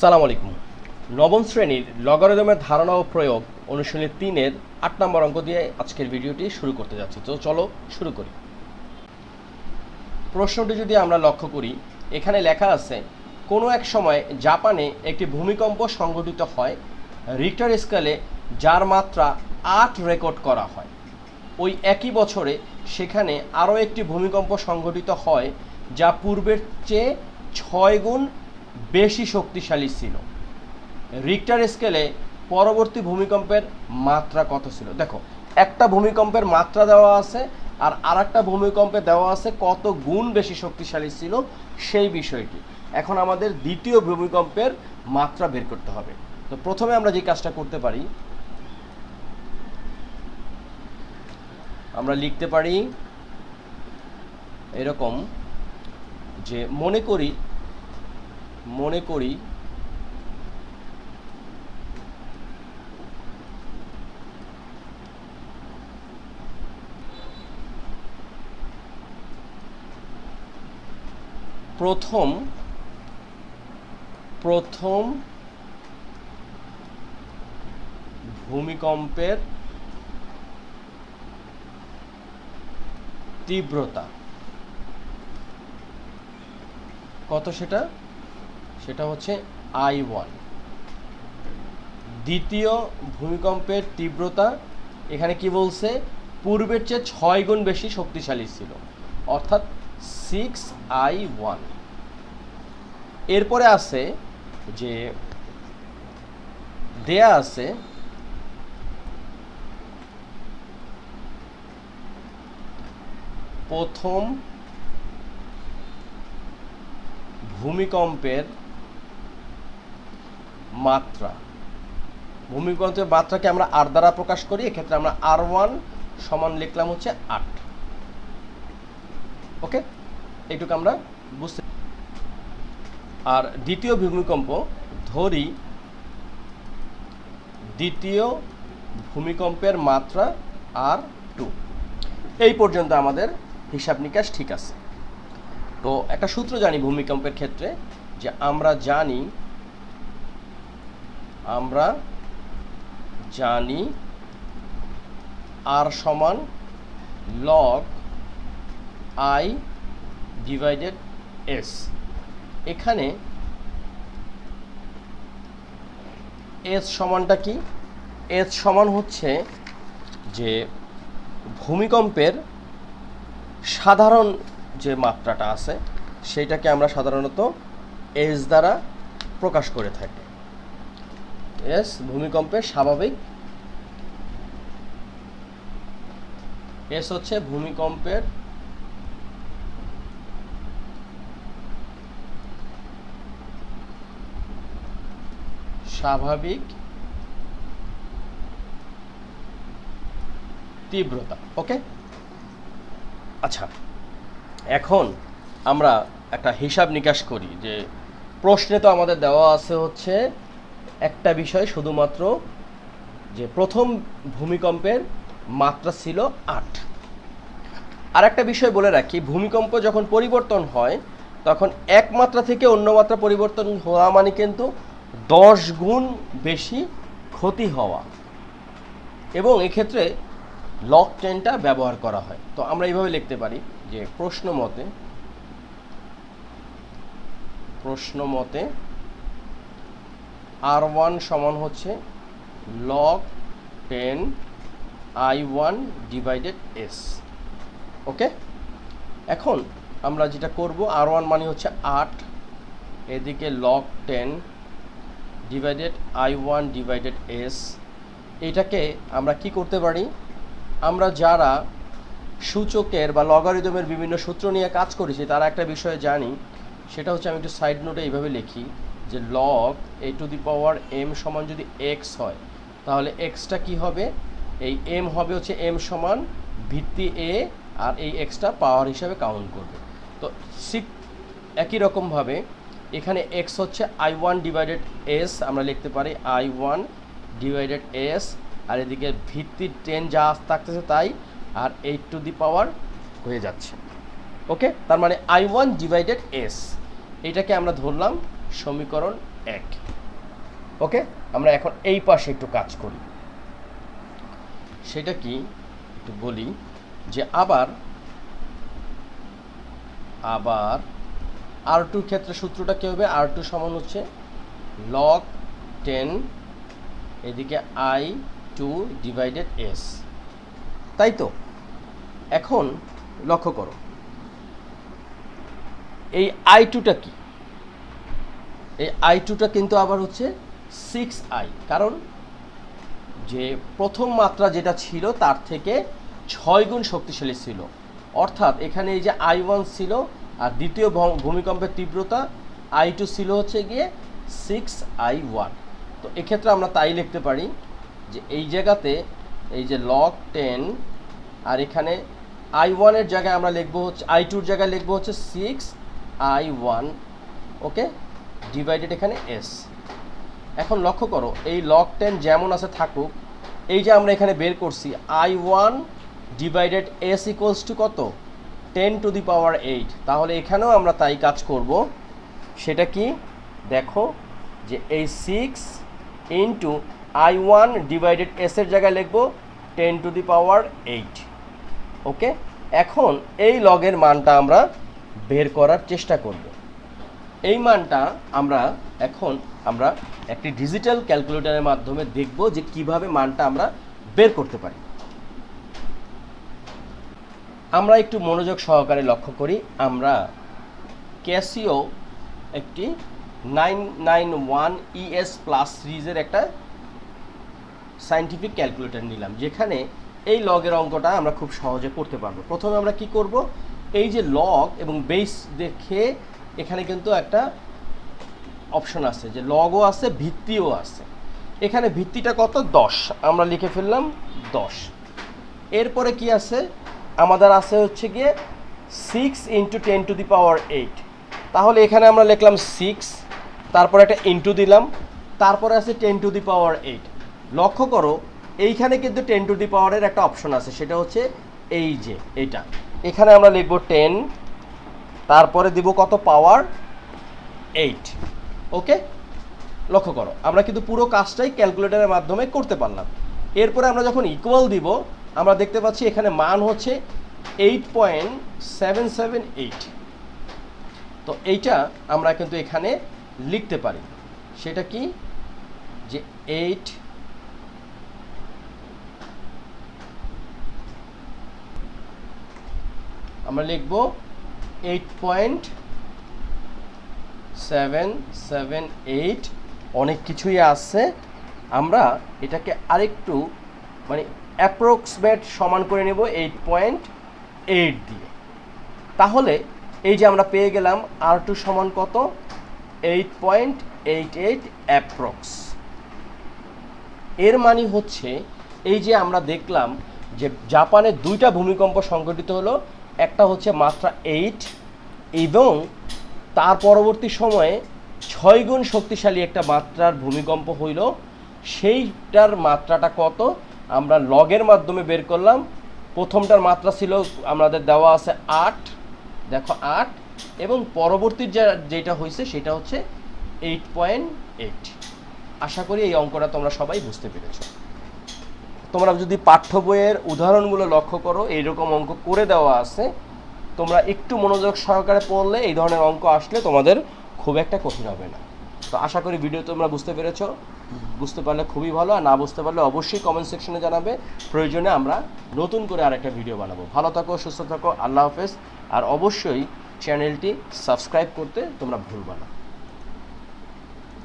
সালাম আলাইকুম। নবম শ্রেণির লগারিদমের ধারণা ও প্রয়োগ অনুশীলনী তিনের আট নম্বর অঙ্ক দিয়ে আজকের ভিডিওটি শুরু করতে যাচ্ছি। তো চলো শুরু করি। প্রশ্নটি যদি আমরা লক্ষ্য করি, এখানে লেখা আছে, কোনো এক সময় জাপানে একটি ভূমিকম্প সংঘটিত হয় রিক্টার স্কেলে যার মাত্রা আট রেকর্ড করা হয়। ওই একই বছরে সেখানে আরও একটি ভূমিকম্প সংঘটিত হয়, যা পূর্বের চেয়ে ছয় গুণ বেশি শক্তিশালী ছিল। রিক্টার স্কেলে পরবর্তী ভূমিকম্পের মাত্রা কত ছিল? দেখো, একটা ভূমিকম্পের মাত্রা দেওয়া আছে আর আরেকটা ভূমিকম্পে দেওয়া আছে কত গুণ বেশি শক্তিশালী ছিল সেই বিষয়টি। এখন আমাদের দ্বিতীয় ভূমিকম্পের মাত্রা বের করতে হবে। তো প্রথমে আমরা যে কাজটা করতে পারি, আমরা লিখতে পারি এরকম যে মনে করি মনে করি প্রথম প্রথম ভূমিকম্পের তীব্রতা। কত সেটা? সেটা হচ্ছে আই ওয়ান। দ্বিতীয় ভূমিকম্পের তীব্রতা, এখানে কি বলছে? পূর্বের চেয়ে ছয় গুণ বেশি শক্তিশালী ছিল, অর্থাৎ সিক্স আই ওয়ান এরপরে আছে যে, দেয়া আছে প্রথম ভূমিকম্পের মাত্রা। ভূমিকম্পের মাত্রাকে আমরা আর দ্বারা প্রকাশ করি, এক্ষেত্রে আমরা আর ওয়ান সমান লিখলাম হচ্ছে আট। ওকে? এইটুকু আমরা বুঝতে আর দ্বিতীয় ভূমিকম্প ধরি দ্বিতীয় ভূমিকম্পের মাত্রা আর টু এই পর্যন্ত আমাদের হিসাব নিকাশ ঠিক আছে। তো একটা সূত্র জানি ভূমিকম্পের ক্ষেত্রে যে আমরা জানি আমরা জানি আর সমান লগ আই ডিভাইডেড এস এখানে এস সমানটা কি? এস সমান হচ্ছে যে ভূমিকম্পের সাধারণ যে মাত্রাটা আছে, সেইটাকে আমরা সাধারণত এস দ্বারা প্রকাশ করে থাকি। এস ভূমিকম্পের স্বাভাবিক। এস হচ্ছে ভূমিকম্পের স্বাভাবিক তীব্রতা ওকে আচ্ছা এখন আমরা একটা হিসাব নিকাশ করি যে প্রশ্নে তো আমাদের দেওয়া আছে হচ্ছে একটা বিষয় শুধুমাত্র যে প্রথম ভূমিকম্পের মাত্রা ছিল আট। আর একটা বিষয় বলে রাখি, ভূমিকম্প যখন পরিবর্তন হয়, তখন এক মাত্রা থেকে অন্য মাত্রা পরিবর্তন হওয়া মানে কিন্তু দশ গুণ বেশি ক্ষতি হওয়া। এবং এক্ষেত্রে লক টেনটা ব্যবহার করা হয়। তো আমরা এইভাবে লিখতে পারি যে প্রশ্ন মতে প্রশ্ন মতে আর ওয়ান সমান হচ্ছে log ten I one divided S okay এখন আমরা যেটা করব আর ওয়ান মানে হচ্ছে আট, এদিকে log ten divided I one divided S এটাকে আমরা কি করতে পারি? আমরা যারা সূচকের বা লগারিদমের বিভিন্ন সূত্র নিয়ে কাজ করেছি, তারা একটা বিষয়ে জানি, সেটা হচ্ছে আমি একটু সাইড নোটে এইভাবে লিখি। যে log A to the power M সমান যদি এক্স হয়, তাহলে এক্সটা কি হবে? এই এম হবে হচ্ছে এম সমান ভিত্তি এ আর এই এক্সটা পাওয়ার হিসাবে কাউন্ট করবে। তো সিক একই রকমভাবে এখানে এক্স হচ্ছে আই ওয়ান ডিভাইডেড এস আমরা লিখতে পারি আই ওয়ান ডিভাইডেড এস আর এদিকে ভিত্তির টেন যা থাকতেছে তাই, আর এইট টু দি পাওয়ার হয়ে যাচ্ছে। ওকে তার মানে আই ওয়ান ডিভাইডেড এস এটাকে আমরা ধরলাম সমীকরণ এক। ওকে আমরা এখন এই পাশে একটু কাজ করি। সেটা কি? একটু বলি যে আবার আবার আর টুর ক্ষেত্রে সূত্রটা কী হবে? আর টু সমান হচ্ছে লগ টেন এদিকে আই টু ডিভাইডেড এস তাই তো? এখন লক্ষ্য করো এই আই টুটা কি? এই আই টুটা কিন্তু আবার হচ্ছে সিক্স আই কারণ যে প্রথম মাত্রা যেটা ছিল তার থেকে ছয় গুণ শক্তিশালী ছিল। অর্থাৎ এখানে এই যে আই ওয়ান ছিল আর দ্বিতীয় ভূমিকম্পের তীব্রতা আই টু ছিল হচ্ছে গিয়ে সিক্স আই ওয়ান তো এক্ষেত্রে আমরা তাই লিখতে পারি যে এই জায়গাতে এই যে লক টেন আর এখানে আই ওয়ানের জায়গায় আমরা লিখব হচ্ছে আই টুর জায়গায় লিখব হচ্ছে six I one okay divided এখানে এস এখন লক্ষ্য করো, এই লক টেন যেমন আছে থাকুক, এই যে আমরা এখানে বের করছি I one divided S equals to কত? Ten to the power eight তাহলে এখানেও আমরা তাই কাজ করব। সেটা কি? দেখো যে এই six into I one divided এসের জায়গায় লিখব ten to the power eight okay এখন এই লগের মানটা আমরা বের করার চেষ্টা করব। এই মানটা আমরা এখন আমরা একটি ডিজিটাল ক্যালকুলেটরের মাধ্যমে দেখব যে কীভাবে মানটা আমরা বের করতে পারি। আমরা একটু মনোযোগ সহকারে লক্ষ্য করি। আমরা ক্যাসিও একটি nine nine one ES plus সিরিজের একটা সাইন্টিফিক ক্যালকুলেটর নিলাম, যেখানে এই লগের অঙ্কটা আমরা খুব সহজে করতে পারব। প্রথমে আমরা কি করব? এই যে লগ এবং বেস দেখে এখানে কিন্তু একটা অপশন আছে, যে লগও আছে, ভিত্তিও আছে। এখানে ভিত্তিটা কত? দশ। আমরা লিখে ফেললাম দশ। এরপরে কি আছে? আমাদের আছে হচ্ছে গিয়ে six into ten to the power eight তাহলে এখানে আমরা লিখলাম সিক্স তারপরে একটা ইন্টু দিলাম, তারপরে আছে ten to the power eight লক্ষ্য করো, এইখানে কিন্তু টেন টু দি পাওয়ারের একটা অপশন আছে, সেটা হচ্ছে এই যে এইটা এখানে আমরা লিখব টেন তারপরে দিব কত? Power eight. ওকে? লক্ষ্য করো, আমরা কিন্তু পুরো কাজটাই ক্যালকুলেটরের মাধ্যমে করতে পারলাম। এরপরে আমরা যখন ইকুয়াল দিব, আমরা দেখতে পাচ্ছি এখানে মান হচ্ছে eight point seven seven eight তো এইটা আমরা কিন্তু এখানে লিখতে পারি। সেটা কি? যে এইট আমরা লিখব eight point seven seven eight অনেক কিছুই আছে। আমরা এটাকে আরেকটু মানে অ্যাপ্রক্সিমেট সমান করে নেব এইট পয়েন্ট এইট দিয়ে। তাহলে এই যে আমরা পেয়ে গেলাম আর টু সমান কত? Eight point eight eight approx এর মানে হচ্ছে, এই যে আমরা দেখলাম যে জাপানে দুইটা ভূমিকম্প সংঘটিত হলো একটা হচ্ছে মাত্রা এইট এবং তার পরবর্তী সময়ে ছয় গুণ শক্তিশালী একটা মাত্রার ভূমিকম্প হইল। সেইটার মাত্রাটা কত? আমরা লগের মাধ্যমে বের করলাম। প্রথমটার মাত্রা ছিল আমাদের দেওয়া আছে আট। দেখো আট। এবং পরবর্তীর যা, যেটা হয়েছে সেটা হচ্ছে এইট পয়েন্ট এইট আশা করি এই অঙ্কটা তোমরা সবাই বুঝতে পেরেছ। তোমরা যদি পাঠ্য বইয়ের উদাহরণগুলো লক্ষ্য করো, এইরকম অঙ্ক করে দেওয়া আছে। তোমরা একটু মনোযোগ সহকারে পড়লে এই ধরনের অঙ্ক আসলে তোমাদের খুব একটা কঠিন হবে না। তো আশা করি ভিডিও তোমরা বুঝতে পেরেছ। বুঝতে পারলে খুবই ভালো, আর না বুঝতে পারলে অবশ্যই কমেন্ট সেকশনে জানাবে। প্রয়োজনে আমরা নতুন করে আরেকটা ভিডিও বানাবো। ভালো থাকো, সুস্থ থাকো, আল্লাহ হাফেজ। আর অবশ্যই চ্যানেলটি সাবস্ক্রাইব করতে তোমরা ভুলবা না।